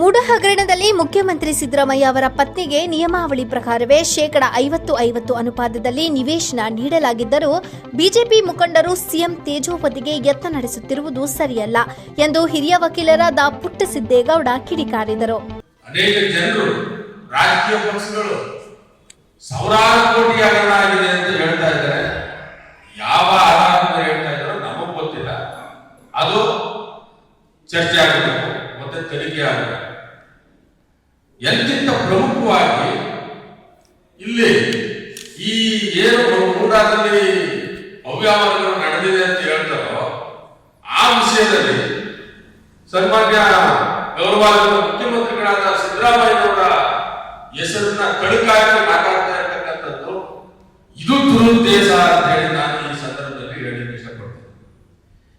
ಮೂಡ ಹಗರಣದಲ್ಲಿ ಮುಖ್ಯಮಂತ್ರಿ ಸಿದ್ದರಾಮಯ್ಯ ಅವರ ಪತ್ನಿಗೆ ನಿಯಮಾವಳಿ ಪ್ರಕಾರವೇ ಶೇಕಡ ಐವತ್ತು ಐವತ್ತು ಅನುಪಾತದಲ್ಲಿ ನಿವೇಶನ ನೀಡಲಾಗಿದ್ದರೂ ಬಿಜೆಪಿ ಮುಖಂಡರು ಸಿಎಂ ತೇಜೋಪತಿಗೆ ಯತ್ನ ನಡೆಸುತ್ತಿರುವುದು ಸರಿಯಲ್ಲ ಎಂದು ಹಿರಿಯ ವಕೀಲರಾದ ಪುಟ್ಟಸಿದ್ದೇಗೌಡ ಕಿಡಿಕಾರಿದರು. ಅನೇಕ ಜನರು, ರಾಜಕೀಯ ಪಕ್ಷಗಳು ಸಾವಿರಾರು ಕೋಟಿ ಹಗರಣ ಆಗಿದೆ ಅಂತ ಹೇಳ್ತಾ ಇದ್ದಾರೆ. ಯಾವ ಆಧಾರದ ಹೇಳ್ತಾ ಇದ್ದಾರೋ ನಮಗ್ ಗೊತ್ತಿಲ್ಲ. ಅದು ಚರ್ಚೆ ಆಗಬೇಕು, ಮತ್ತೆ ತನಿಖೆ ಆಗಬೇಕು. ಎಂತಿಂತ ಪ್ರಮುಖವಾಗಿ? ಇಲ್ಲಿ ಈ ಏನು ಮೂಡಾದಲ್ಲಿ ಅವ್ಯವಹಾರಗಳು ನಡೆದಿದೆ ಅಂತ ಹೇಳ್ತಾರೋ, ಆ ವಿಷಯದಲ್ಲಿ ಸನ್ಮಾನ್ಯ ಗೌರವಾದ ಮುಖ್ಯಮಂತ್ರಿಗಳಾದ ಸಿದ್ದರಾಮಯ್ಯನವರ ಹೆಸರನ್ನ ಕಡುಕಾಗಿ ಮಾತಾಡ್ತಾ ಇರ್ತಕ್ಕಂಥದ್ದು, ಇದು ದುರುದ್ದೇಶ ಅಂತ ಹೇಳಿ ನಾನು ಈ ಸಂದರ್ಭದಲ್ಲಿ ಹೇಳಲಿಕ್ಕೆ ಇಷ್ಟಪಡ್ತೇನೆ.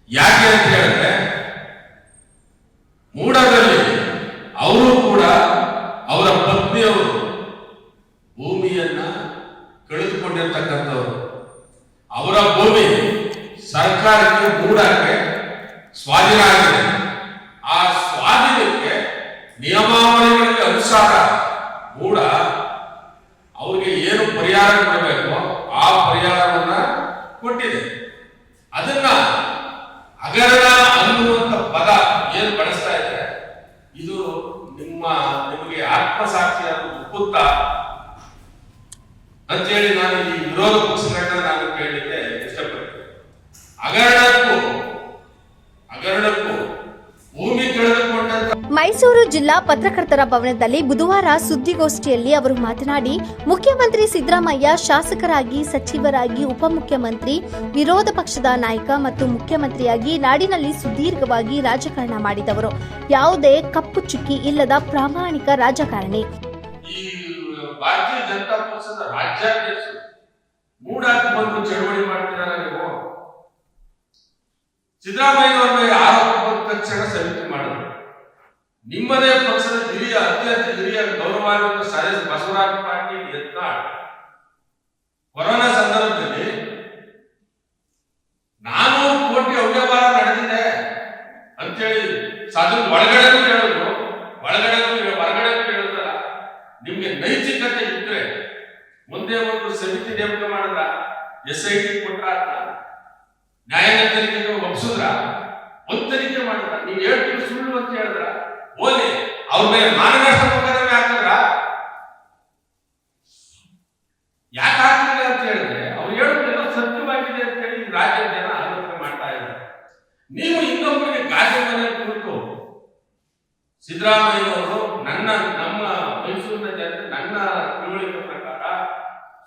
ಯಾಕೆ ಅಂತ ಹೇಳಿದ್ರೆ ಮೂಡದಲ್ಲಿ ಅವರು ಕೂಡ ಅವರ ಪತ್ನಿಯವರು ಭೂಮಿಯನ್ನ ಕಳೆದುಕೊಂಡಿರ್ತಕ್ಕಂಥವ್ರು ಅವರ ಭೂಮಿ ಸರ್ಕಾರಕ್ಕೆ ಮೂಡಕ್ಕೆ ಸ್ವಾಧೀನ ಆಗಿದೆ ಆ ಸ್ವಾಧೀನಕ್ಕೆ ನಿಯಮಾವಳಿಗಳಿಗೆ ಅನುಸಾರ ಮೂಡ ಅವರಿಗೆ ಏನು ಪರಿಹಾರ ಕೊಡಬೇಕು ಆ ಪರಿಹಾರವನ್ನ ಕೊಟ್ಟಿದೆ. ಅದನ್ನ ಹಗರಣ ಅನ್ನುವಂತ ಪದ ಏನು ಬಳಸ್ತಾ ಇದೆ ಇದು ನಿಮ್ಮ ನಿಮಗೆ ಆತ್ಮಸಾಕ್ಷಿಯ ಒಪ್ಪುತ್ತಾ ಅಂತೇಳಿ ನಾನು ಈ ವಿರೋಧ ಪಕ್ಷಗಳನ್ನ ನಾನು ಹಗರಣಕ್ಕೂ ಹಗರಣಕ್ಕೂ ಭೂಮಿ ಕಳೆದುಕೊಂಡಂತ ಮೈಸೂರು ಜಿಲ್ಲಾ ಪತ್ರಕರ್ತರ ಭವನದಲ್ಲಿ ಬುಧವಾರ ಸುದ್ದಿಗೋಷ್ಠಿಯಲ್ಲಿ ಅವರು ಮಾತನಾಡಿ ಮುಖ್ಯಮಂತ್ರಿ ಸಿದ್ದರಾಮಯ್ಯ ಶಾಸಕರಾಗಿ ಸಚಿವರಾಗಿ ಉಪಮುಖ್ಯಮಂತ್ರಿ ವಿರೋಧ ಪಕ್ಷದ ನಾಯಕ ಮತ್ತು ಮುಖ್ಯಮಂತ್ರಿಯಾಗಿ ನಾಡಿನಲ್ಲಿ ಸುದೀರ್ಘವಾಗಿ ರಾಜಕಾರಣ ಮಾಡಿದವರು. ಯಾವುದೇ ಕಪ್ಪು ಚುಕ್ಕಿ ಇಲ್ಲದ ಪ್ರಾಮಾಣಿಕ ರಾಜಕಾರಣಿ ಈ ಭಾರತೀಯ ಜನತಾ ಪಕ್ಷದ ರಾಜ್ಯಾಧ್ಯಕ್ಷರು ಮೂಡಾಕ್ ಬಂದು ಚಳವಳಿ ಮಾಡ್ತಿದ್ದಾರೆ ನೀವು ಸಿದ್ದರಾಮಯ್ಯ ಅವ್ರ ಮೇಲೆ ಆರೋಪ ತಕ್ಷಣ ಸಮಿತಿ ಮಾಡಿದರು. ನಿಮ್ಮದೇ ಪಕ್ಷದ ಹಿರಿಯ, ಅತ್ಯಂತ ಹಿರಿಯ ಗೌರವಾನ್ವಿತ ಸದಸ್ಯ ಬಸವರಾಜ ಪಾಟೀಲ್ ಯತ್ನಾಳ್ ಕೊರೋನಾ ಸಂದರ್ಭದಲ್ಲಿ ನಾನು ಕೋಟಿ ಅವ್ಯವಹಾರ ನಡೆದಿದೆ ಅಂತೇಳಿ ಸಾಧು ಒಳಗಡೆನೂ ಹೇಳಿದ್ರು. ಒಳಗಡೆನೂ ಹೊರಗಡೆನೂ ಹೇಳಿದ್ರಲ್ಲ. ನಿಮ್ಗೆ ನೈತಿಕತೆ ಇದ್ರೆ ಮುಂದೆ ಒಂದು ಸಮಿತಿ ನೇಮಕ ಮಾಡಿದ್ರ ಎಸ್ ಐ ಟಿ ಕೊಟ್ರ ನ್ಯಾಯಾಂಗ ತನಿಖೆಗೆ ಒಪ್ಸಿದ್ರ ಒಂದ್ ತನಿಖೆ ಮಾಡಿದ್ರ. ನೀವು ಹೇಳ್ತೀವಿ ಸುಳ್ಳು ಅಂತ ಹೇಳಿದ್ರ. ಓದಿ ಅವ್ರ ಮೇಲೆ ಮಾನನಷ್ಟ ಪ್ರಕಾರವೇ ಹಾಕಿದ್ರ. ಯಾಕೆ ಅಂತ ಹೇಳಿದ್ರೆ, ಅವ್ರು ಹೇಳೋದೆಲ್ಲ ಸತ್ಯವಾಗಿದೆ ಅಂತ ಹೇಳಿ ರಾಜ್ಯದ ಜನ ಆಲೋಚನೆ ಮಾಡ್ತಾ ಇದ್ದಾರೆ. ನೀವು ಇನ್ನೊಬ್ಬರಿಗೆ ಗಾಜೆ ಮನೆ ಕುರಿತು ಸಿದ್ದರಾಮಯ್ಯನವರು ನನ್ನ, ನಮ್ಮ ಮೈಸೂರಿನ ಜನತೆ ನನ್ನ ತಿಳುವಳಿಕೆ ಪ್ರಕಾರ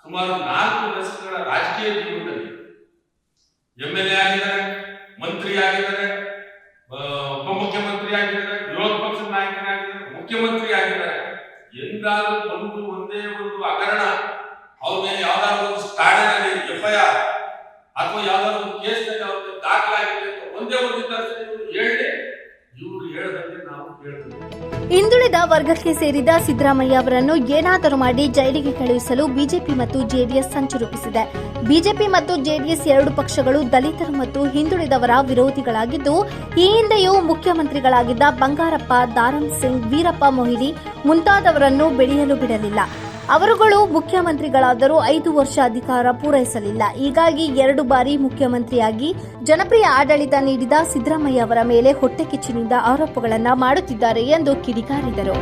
ಸುಮಾರು ನಾಲ್ಕು ದಶಕಗಳ ರಾಜಕೀಯ ಜೀವನದಲ್ಲಿ ಎಂ ಎಲ್ ಎ ಆಗಿದ್ದಾರೆ, ಮಂತ್ರಿ ಆಗಿದ್ದಾರೆ ಉಪ ಉಪಮುಖ್ಯಮಂತ್ರಿ ಆಗಿದ್ದಾರೆ, ವಿರೋಧ ಪಕ್ಷದ ನಾಯಕನಾಗಿದ್ದಾರೆ ಮುಖ್ಯಮಂತ್ರಿ ಆಗಿದ್ದಾರೆ. ಎಂದಾದ್ರೂ ಒಂದು ಒಂದೇ ಒಂದು ಹಗರಣ, ಅವ್ರ ಮೇಲೆ ಯಾವ್ದಾದ್ರು ಒಂದು ಸ್ಟಾಡಿನಲ್ಲಿ ಎಫ್ ಐ ಅಥವಾ ಯಾವ್ದಾದ್ರು ಒಂದು ಕೇಸ್ನಲ್ಲಿ ಅವ್ರಿಗೆ ದಾಖಲಾಗಿದೆ ಒಂದೇ ಒಂದು ಹೇಳಿ ಇವ್ರು ಹೇಳದಂತೆ ನಾವು ಕೇಳ್ತೀವಿ ಹಿಂದುಳಿದ ವರ್ಗಕ್ಕೆ ಸೇರಿದ ಸಿದ್ದರಾಮಯ್ಯ ಅವರನ್ನು ಏನಾದರೂ ಮಾಡಿ ಜೈಲಿಗೆ ಕಳುಹಿಸಲು ಬಿಜೆಪಿ ಮತ್ತು ಜೆಡಿಎಸ್ ಸಂಚು ರೂಪಿಸಿದೆ. ಬಿಜೆಪಿ ಮತ್ತು ಜೆಡಿಎಸ್ ಎರಡು ಪಕ್ಷಗಳು ದಲಿತರು ಮತ್ತು ಹಿಂದುಳಿದವರ ವಿರೋಧಿಗಳಾಗಿದ್ದು, ಈ ಹಿಂದೆಯೂ ಮುಖ್ಯಮಂತ್ರಿಗಳಾಗಿದ್ದ ಬಂಗಾರಪ್ಪ ದಾರಂ ಸಿಂಗ್, ವೀರಪ್ಪ ಮೊಹಿಲಿ ಮುಂತಾದವರನ್ನು ಬೆಳೆಯಲು ಬಿಡಲಿಲ್ಲ. ಅವರುಗಳು ಮುಖ್ಯಮಂತ್ರಿಗಳಾದರೂ ಐದು ವರ್ಷ ಅಧಿಕಾರ ಪೂರೈಸಲಿಲ್ಲ. ಹೀಗಾಗಿ ಎರಡು ಬಾರಿ ಮುಖ್ಯಮಂತ್ರಿಯಾಗಿ ಜನಪ್ರಿಯ ಆಡಳಿತ ನೀಡಿದ ಸಿದ್ದರಾಮಯ್ಯ ಅವರ ಮೇಲೆ ಹೊಟ್ಟೆಕಿಚ್ಚಿನಿಂದ ಆರೋಪಗಳನ್ನು ಮಾಡುತ್ತಿದ್ದಾರೆ ಎಂದು ಕಿಡಿಕಾರಿದರು.